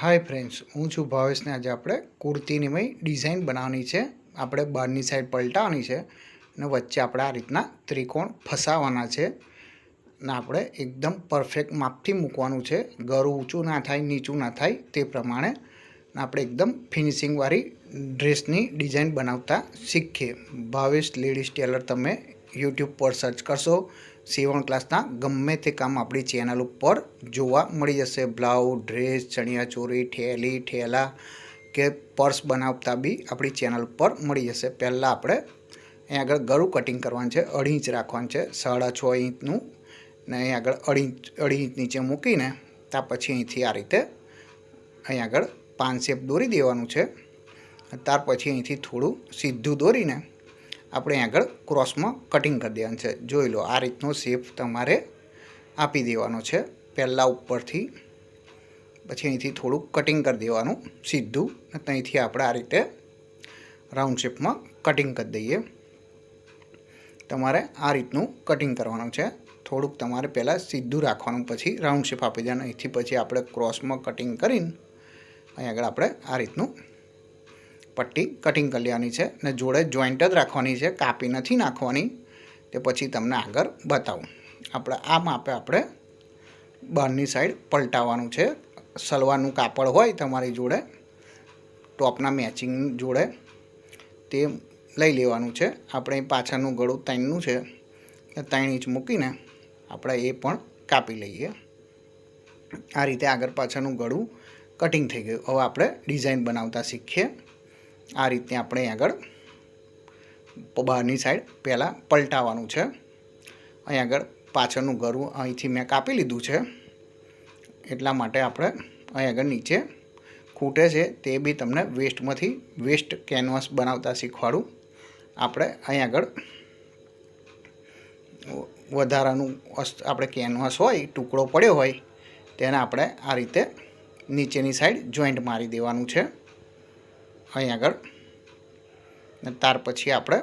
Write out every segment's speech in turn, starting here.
Hi friends હું છું ભાવેશને આજે આપણે કુર્તીની ડિઝાઇન બનાવવાની છે. આપણે બહારની સાઈડ પલટાવવાની છે અને વચ્ચે આપણે આ રીતના ત્રિકોણ ફસાવવાના છે. ને આપણે એકદમ પરફેક્ટ માપથી મૂકવાનું છે. ગરું ઊંચું ના થાય, નીચું ના થાય તે પ્રમાણે. આપણે એકદમ ફિનિશિંગવાળી ડ્રેસની ડિઝાઇન બનાવતા શીખીએ. ભાવેશ લેડીઝ ટેલર તમે યુટ્યુબ પર સર્ચ કરશો. સીવણ ક્લાસના ગમે તે કામ આપણી ચેનલ ઉપર જોવા મળી જશે. બ્લાઉઝ ડ્રેસ ચણિયાચોળી ઠેલી ઠેલા કે પર્સ બનાવતા બી આપણી ચેનલ ઉપર મળી જશે. પહેલાં આપણે અહીં આગળ ગળું કટિંગ કરવાનું છે, અઢી ઇંચ રાખવાનું છે. સાડા છ ઇંચનું ને અહીં આગળ અઢી ઇંચ અઢી ઇંચ નીચે મૂકીને ત્યાં પછી અહીંથી આ રીતે અહીં આગળ પાન શેપ દોરી દેવાનું છે. ત્યાર પછી અહીંથી થોડું સીધું દોરીને આપણે આગળ ક્રોસમાં કટિંગ કરી દેવાનું છે. જોઈ લો, આ રીતનો શેપ તમારે આપી દેવાનો છે. પહેલાં ઉપરથી, પછી અહીંથી થોડુંક કટિંગ કરી દેવાનું, સીધું. ત્યાંથી આપણે આ રીતે રાઉન્ડ શેપમાં કટિંગ કરી દઈએ. તમારે આ રીતનું કટિંગ કરવાનું છે. થોડુંક તમારે પહેલાં સીધું રાખવાનું, પછી રાઉન્ડ શેપ આપી દેવાનું. અહીંથી પછી આપણે ક્રોસમાં કટિંગ કરીને, અહીં આગળ આપણે આ રીતનું પટ્ટી કટિંગ કરી લેવાની છે ને જોડે જોઈન્ટ જ રાખવાની છે, કાપી નથી નાખવાની. તે પછી તમને આગળ બતાવું. આપણે આ માપે આપણે બહારની સાઈડ પલટાવવાનું છે. સલવારનું કાપડ હોય તમારી જોડે, ટોપના મેચિંગ જોડે, તે લઈ લેવાનું છે. આપણે પાછળનું ગળું ત્રણનું છે. એ ત્રણ ઇંચ મૂકીને આપણે એ પણ કાપી લઈએ. આ રીતે આગળ પાછળનું ગળું કટિંગ થઈ ગયું. હવે આપણે ડિઝાઇન બનાવતા શીખીએ. આ રીતે આપણે આગળ બહારની સાઈડ પહેલાં પલટાવવાનું છે. અહીં આગળ પાછળનું ગરું અહીંથી મેં કાપી લીધું છે. એટલા માટે આપણે અહીં આગળ નીચે ખૂટે છે તે બી તમને વેસ્ટમાંથી વેસ્ટ કેનવાસ બનાવતા શીખવાડું. આપણે અહીં આગળ વધારાનું આપણે કેનવાસ હોય, ટુકડો પડ્યો હોય, તેને આપણે આ રીતે નીચેની સાઈડ જોઈન્ટ મારી દેવાનું છે. અહીં આગળ. ને ત્યાર પછી આપણે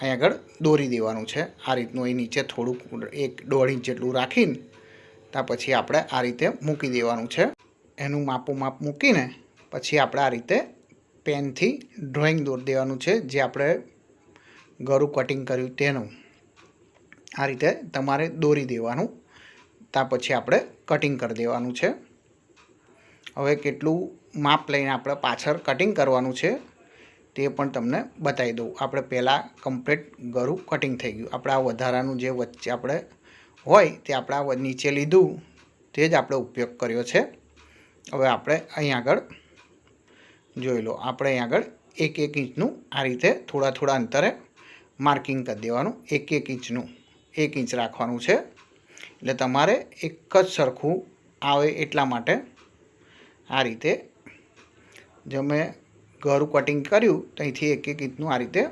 અહીં આગળ દોરી દેવાનું છે. આ રીતનું અહીં નીચે થોડુંક એક દોઢ ઇંચ જેટલું રાખીને ત્યાં પછી આપણે આ રીતે મૂકી દેવાનું છે. એનું માપું માપ મૂકીને પછી આપણે આ રીતે પેનથી ડ્રોઈંગ દોરી દેવાનું છે, જે આપણે ગરું કટિંગ કર્યું તેનું. આ રીતે તમારે દોરી દેવાનું. ત્યાં પછી આપણે કટિંગ કરી દેવાનું છે. હવે કેટલું માપ લઈને આપણે પાછળ કટિંગ કરવાનું છે તે પણ તમને બતાવી દઉં. આપણે પહેલાં કમ્પ્લીટ ગરું કટિંગ થઈ ગયું. આપણે આ વધારાનું જે વચ્ચે આપણે હોય તે આપણે નીચે લીધું. તે જ આપણે ઉપયોગ કર્યો છે. હવે આપણે અહીં આગળ જોઈ લો. આપણે અહીં આગળ એક એક ઇંચનું આ રીતે થોડા થોડા અંતરે માર્કિંગ કરી દેવાનું. એક એક ઇંચનું એક ઇંચ રાખવાનું છે. એટલે તમારે એક જ સરખું આવે એટલા માટે આ રીતે જો મેં ગળું કટિંગ કર્યું ત્યાંથી એક એક ઇંચનું આ રીતે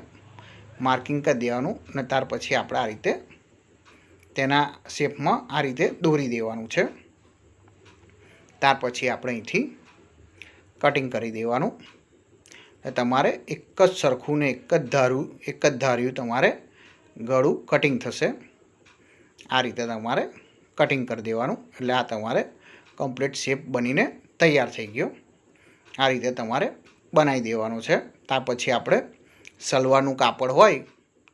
માર્કિંગ કરી દેવાનું અને ત્યાર પછી આપણે આ રીતે તેના શેપમાં આ રીતે દોરી દેવાનું છે. ત્યાર પછી આપણે અહીંથી કટિંગ કરી દેવાનું. તમારે એક જ સરખું ને એક જ ધાર્યું એક જ ધાર્યું તમારે ગળું કટિંગ થશે. આ રીતે તમારે કટિંગ કરી દેવાનું. એટલે આ તમારે કમ્પ્લીટ શેપ બનીને તૈયાર થઈ ગયો. આ રીતે તમારે બનાવી દેવાનું છે. ત્યાં પછી આપણે સલવારનું કાપડ હોય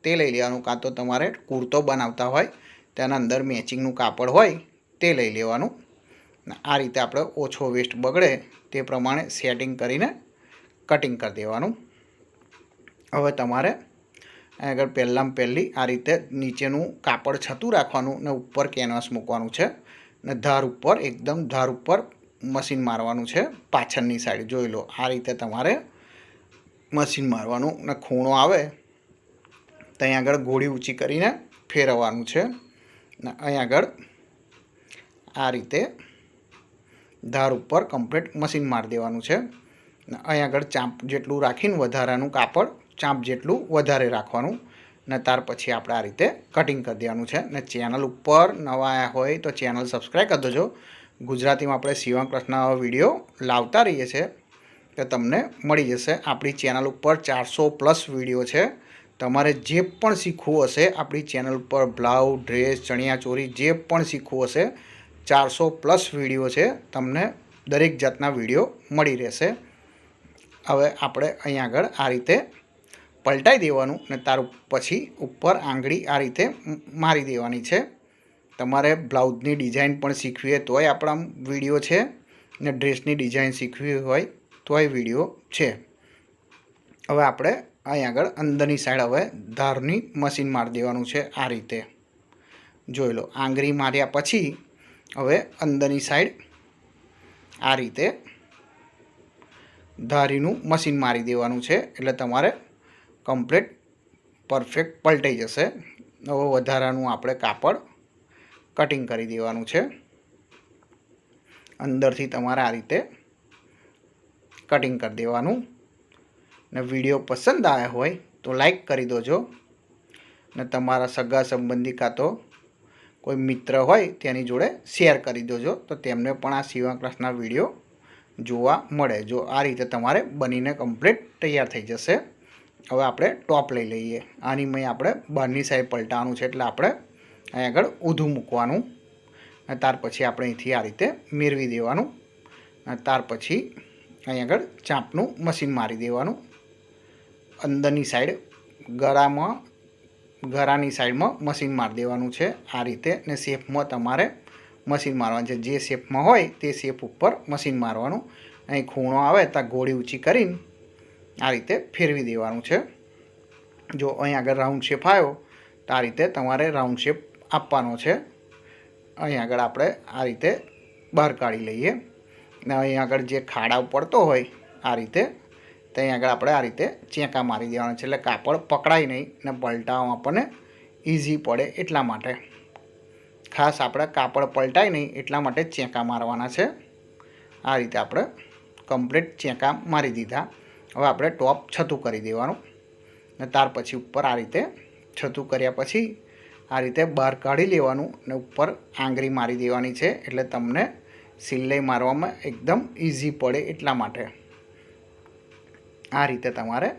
તે લઈ લેવાનું. કાં તો તમારે કુર્તો બનાવતા હોય, તેના અંદર મેચિંગનું કાપડ હોય તે લઈ લેવાનું. આ રીતે આપણે ઓછો વેસ્ટ બગડે તે પ્રમાણે સેટિંગ કરીને કટિંગ કરી દેવાનું. હવે તમારે આગળ પહેલાં પહેલી આ રીતે નીચેનું કાપડ છતું રાખવાનું ને ઉપર કેનવાસ મૂકવાનું છે. ને ધાર ઉપર, એકદમ ધાર ઉપર મશીન મારવાનું છે પાછળની સાઈડ જોઈ લો, આ રીતે તમારે મશીન મારવાનું ને ખૂણો આવે, ત્યાં આગળ ગોળી ઊંચી કરીને ફેરવવાનું છે. ને અહીં આગળ આ રીતે ધાર ઉપર કમ્પ્લીટ મશીન મારી દેવાનું છે. ને અહીં આગળ ચાંપ જેટલું રાખીને વધારાનું કાપડ, ચાંપ જેટલું વધારે રાખવાનું. ને ત્યાર પછી આપણે આ રીતે કટિંગ કરી દેવાનું છે. ને ચેનલ ઉપર નવા આવ્યા હોય તો ચેનલ સબસ્ક્રાઈબ કરી દેજો. ગુજરાતીમાં આપણે શિવમ ક્લાસના વીડિયો લાવતા રહીએ છીએ, તો તમને મળી જશે. આપણી ચેનલ ઉપર ચારસો પ્લસ વીડિયો છે. તમારે જે પણ શીખવું હશે, આપણી ચેનલ ઉપર બ્લાઉઝ ડ્રેસ ચણિયાચોળી જે પણ શીખવું હશે, ચારસો પ્લસ વીડિયો છે, તમને દરેક જાતના વીડિયો મળી રહેશે. હવે આપણે અહીં આગળ આ રીતે પલટાઈ દેવાનું ને તાર પછી ઉપર આંગળી આ રીતે મારી દેવાની છે. તમારે બ્લાઉઝની ડિઝાઇન પણ શીખવી હોય, તોય આપણા વીડિયો છે ને ડ્રેસની ડિઝાઇન શીખવી હોય, તોય વીડિયો છે. હવે આપણે અહીં આગળ અંદરની સાઈડ હવે ધારની મશીન મારી દેવાનું છે આ રીતે. જોઈ લો, આંગળી માર્યા પછી હવે અંદરની સાઈડ આ રીતે ધારીનું મશીન મારી દેવાનું છે, એટલે તમારે કમ્પ્લીટ પરફેક્ટ પલટાઈ જશે. હવે વધારાનું આપણે કાપડ કટિંગ કરી દેવાનું છે. અંદરથી તમારે આ રીતે કટિંગ કરી દેવાનું. ને વીડિયો પસંદ આવ્યા હોય તો લાઈક કરી દોજો. ને તમારા સગા સંબંધી કાં તો કોઈ મિત્ર હોય તેની જોડે શેર કરી દેજો. તો તેમને પણ આ સીવા ક્લાસના વીડિયો જોવા મળે. જો આ રીતે તમારે બનીને કમ્પ્લીટ તૈયાર થઈ જશે. હવે આપણે ટોપ લઈ લઈએ. આની મેં આપણે બહારની સાઈડ પલટાવાનું છે એટલે આપણે અહીં આગળ ઊંધું મૂકવાનું. ત્યાર પછી આપણે અહીંથી આ રીતે મેળવી દેવાનું. ત્યાર પછી અહીં આગળ ચાંપનું મશીન મારી દેવાનું. અંદરની સાઈડ ગળામાં, ગળાની સાઈડમાં મશીન મારી દેવાનું છે. આ રીતે ને શેપમાં તમારે મશીન મારવાનું છે. જે શેપમાં હોય તે શેપ ઉપર મશીન મારવાનું. અહીં ખૂણો આવે ત્યાં ગોળી ઊંચી કરીને આ રીતે ફેરવી દેવાનું છે. જો અહીં આગળ રાઉન્ડ શેપ આવ્યો, તો આ રીતે તમારે રાઉન્ડ શેપ આપવાનો છે. અહીં આગળ આપણે આ રીતે બહાર કાઢી લઈએ. ને અહીં આગળ જે ખાડા પડતો હોય આ રીતે ત્યાં આગળ આપણે આ રીતે ચેંકા મારી દેવાના છે. એટલે કાપડ પકડાય નહીં ને પલટાવવામાં આપણને ઇઝી પડે એટલા માટે. ખાસ આપણે કાપડ પલટાય નહીં એટલા માટે ચેંકા મારવાના છે. આ રીતે આપણે કમ્પ્લીટ ચેંકા મારી દીધા. હવે આપણે ટોપ છતું કરી દેવાનું. ને ત્યાર પછી ઉપર આ રીતે છતું કર્યા પછી આ રીતે બહાર કાઢી લેવાનું ને ઉપર આંગળી મારી દેવાની છે એટલે તમને સિલાઈ મારવામાં એકદમ ઇઝી પડે એટલા માટે. આ રીતે તમારે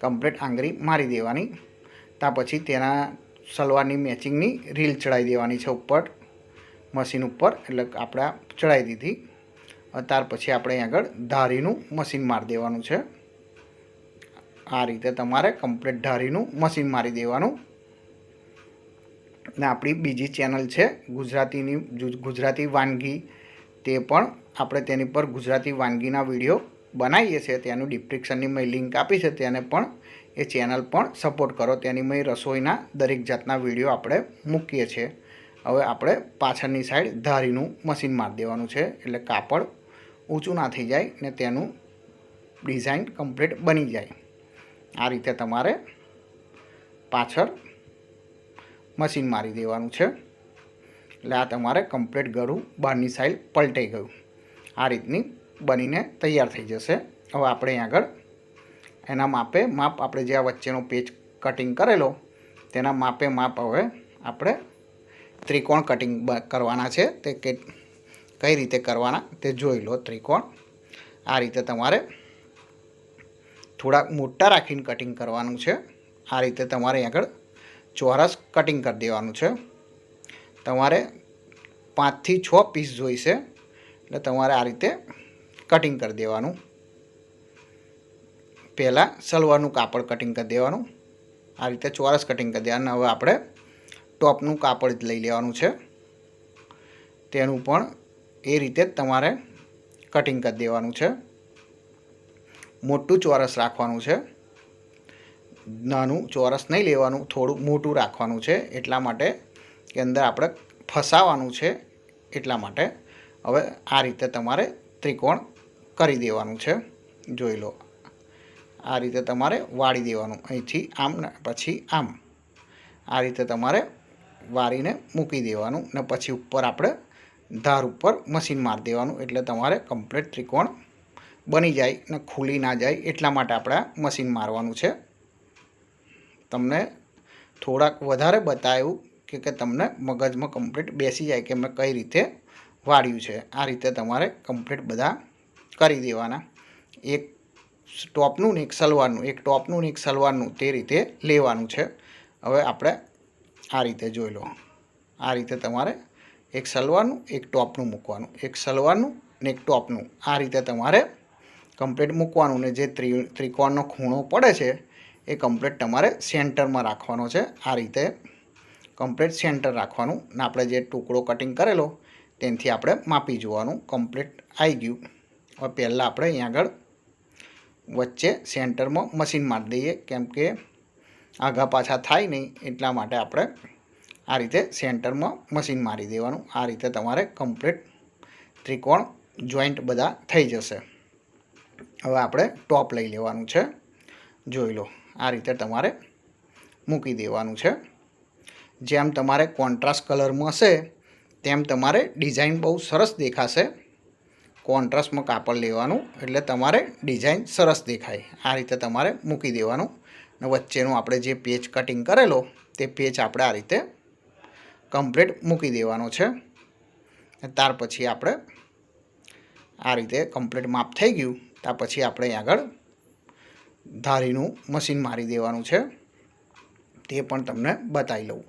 કમ્પ્લીટ આંગળી મારી દેવાની. ત્યાં પછી તેના સલવારની મેચિંગની રીલ ચડાવી દેવાની છે ઉપર મશીન ઉપર, એટલે આપણે ચડાવી દીધી. ત્યાર પછી આપણે આગળ ધારીનું મશીન મારી દેવાનું છે. આ રીતે તમારે કમ્પ્લીટ ધારીનું મશીન મારી દેવાનું. ને આપણી બીજી ચેનલ છે ગુજરાતીની ગુજરાતી વાનગી તે પણ આપણે તેની પર ગુજરાતી વાનગીના વીડિયો બનાવીએ છીએ. તેનું ડિસ્ક્રિપ્શનની મેં લિંક આપી છે. તેને પણ એ ચેનલ પણ સપોર્ટ કરો. તેની મેં રસોઈના દરેક જાતના વીડિયો આપણે મૂકીએ છીએ. હવે આપણે પાછળની સાઈડ ધારીનું મશીન મારી દેવાનું છે. એટલે કાપડ ઊંચું ના થઈ જાય ને તેનું ડિઝાઇન કમ્પ્લીટ બની જાય. આ રીતે તમારે પાછળ મશીન મારી દેવાનું છે. એટલે આ તમારે કમ્પ્લીટ ગળું બહારની સાઈડ પલટાઈ ગયું. આ રીતની બનીને તૈયાર થઈ જશે. હવે આપણે આગળ એના માપે માપ આપણે જે આ વચ્ચેનો પેચ કટિંગ કરેલો, તેના માપે માપ હવે આપણે ત્રિકોણ કટિંગ કરવાના છે. તે કે કઈ રીતે કરવાના તે જોઈ લો ત્રિકોણ. આ રીતે તમારે થોડાક મોટા રાખીને કટિંગ કરવાનું છે. આ રીતે તમારે આગળ ચોરસ કટિંગ કરી દેવાનું છે. તમારે પાંચથી છ પીસ જોઈશે, એટલે તમારે આ રીતે કટિંગ કરી દેવાનું. પહેલાં સલવારનું કાપડ કટિંગ કરી દેવાનું. આ રીતે ચોરસ કટિંગ કરી દેવાનું. હવે આપણે ટોપનું કાપડ જ લઈ લેવાનું છે. તેનું પણ એ રીતે તમારે કટિંગ કરી દેવાનું છે. મોટું ચોરસ રાખવાનું છે. નાનું ચોરસ નહીં લેવાનું, થોડું મોટું રાખવાનું છે એટલા માટે કે અંદર આપણે ફસાવાનું છે એટલા માટે. હવે આ રીતે તમારે ત્રિકોણ કરી દેવાનું છે, જોઈ લો. આ રીતે તમારે વાળી દેવાનું, અહીંથી આમ ને પછી આમ. આ રીતે તમારે વાળીને મૂકી દેવાનું ને પછી ઉપર આપણે ધાર ઉપર મશીન મારી દેવાનું એટલે તમારે કમ્પ્લીટ ત્રિકોણ બની જાય ને ખુલી ના જાય એટલા માટે આપણે મશીન મારવાનું છે. તમને થોડાક વધારે બતાવ્યું કે કે તમને મગજમાં કમ્પ્લીટ બેસી જાય કે મેં કઈ રીતે વાળ્યું છે. આ રીતે તમારે કમ્પ્લીટ બધા કરી દેવાના. એક ટોપનું ને એક સલવારનું, એક ટોપનું ને એક સલવારનું તે રીતે લેવાનું છે. હવે આપણે આ રીતે જોઈ લો. આ રીતે તમારે એક સલવારનું, એક ટોપનું મૂકવાનું. એક સલવારનું ને એક ટોપનું. આ રીતે તમારે કમ્પ્લીટ મૂકવાનું ને જે ત્રિ, ત્રિકોણનો ખૂણો પડે છે એ કમ્પ્લેટ તમારે સેન્ટરમાં રાખવાનો છે. આ રીતે કમ્પ્લેટ સેન્ટર રાખવાનું ને આપણે જે ટુકડો કટિંગ કરેલો, તેનાથી આપણે માપી જોવાનું. કમ્પ્લેટ આવી ગયું. હવે પહેલાં આપણે અહીં આગળ વચ્ચે સેન્ટરમાં મશીન મારી દઈએ. કેમ કે આગા પાછા થાય નહીં, એટલા માટે આપણે આ રીતે સેન્ટરમાં મશીન મારી દેવાનું. આ રીતે તમારે કમ્પ્લીટ ત્રિકોણ જોઈન્ટ બધા થઈ જશે. હવે આપણે ટોપ લઈ લેવાનું છે. જોઈ લો. આ રીતે તમારે મૂકી દેવાનું છે. જેમ તમારે કોન્ટ્રાસ્ટ કલરમાં હશે, તેમ તમારે ડિઝાઇન બહુ સરસ દેખાશે. કોન્ટ્રાસ્ટમાં કાપડ લેવાનું, એટલે તમારે ડિઝાઇન સરસ દેખાય. આ રીતે તમારે મૂકી દેવાનું. અને વચ્ચેનું આપણે જે પેચ કટિંગ કરેલો, તે પેચ આપણે આ રીતે કમ્પ્લીટ મૂકી દેવાનો છે. ત્યાર પછી આપણે આ રીતે કમ્પ્લીટ માપ થઈ ગયું. ત્યાર પછી આપણે આગળ ધારીનું મશીન મારી દેવાનું છે. તે પણ તમને બતાવી લઉં.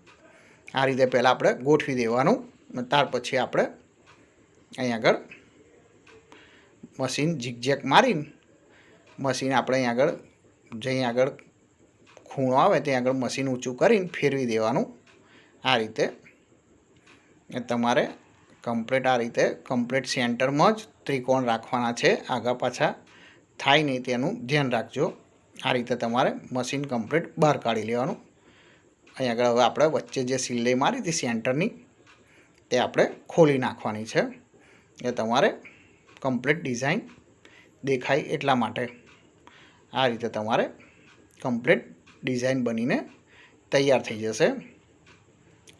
આ રીતે પહેલાં આપણે ગોઠવી દેવાનું અને ત્યાર પછી આપણે અહીં આગળ મશીન ઝીકઝેક મારીને મશીન આપણે અહીં આગળ જઈ આગળ ખૂણો આવે ત્યાં આગળ મશીન ઊંચું કરીને ફેરવી દેવાનું. આ રીતે તમારે કમ્પ્લીટ આ રીતે કમ્પ્લીટ સેન્ટરમાં જ ત્રિકોણ રાખવાના છે. આગા પાછા થાય નહીં તેનું ધ્યાન રાખજો. આ રીતે તમારે મશીન કમ્પ્લીટ બહાર કાઢી લેવાનું. અહીં આગળ હવે આપણે વચ્ચે જે સિલાઈ મારી હતી સેન્ટરની, તે આપણે ખોલી નાખવાની છે. એ તમારે કમ્પ્લીટ ડિઝાઇન દેખાય એટલા માટે. આ રીતે તમારે કમ્પ્લીટ ડિઝાઇન બનીને તૈયાર થઈ જશે.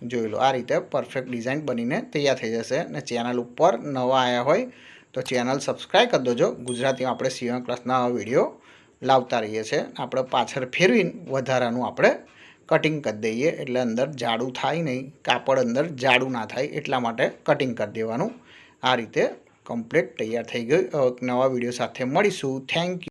જોઈ લો, આ રીતે પરફેક્ટ ડિઝાઇન બનીને તૈયાર થઈ જશે. અને ચેનલ ઉપર નવા આવ્યા હોય તો ચેનલ સબસ્ક્રાઈબ કરી દેજો. ગુજરાતીમાં આપણે સીવણ ક્લાસના વીડિયો લાવતા રહીએ છીએ. આપણે પાછળ ફેરવીને વધારાનું આપણે કટિંગ કરી દઈએ. એટલે અંદર જાડું થાય નહીં. કાપડ અંદર જાડું ના થાય. એટલા માટે કટિંગ કરી દેવાનું. આ રીતે કમ્પ્લીટ તૈયાર થઈ ગયું. નવા વીડિયો સાથે મળીશું. Thank you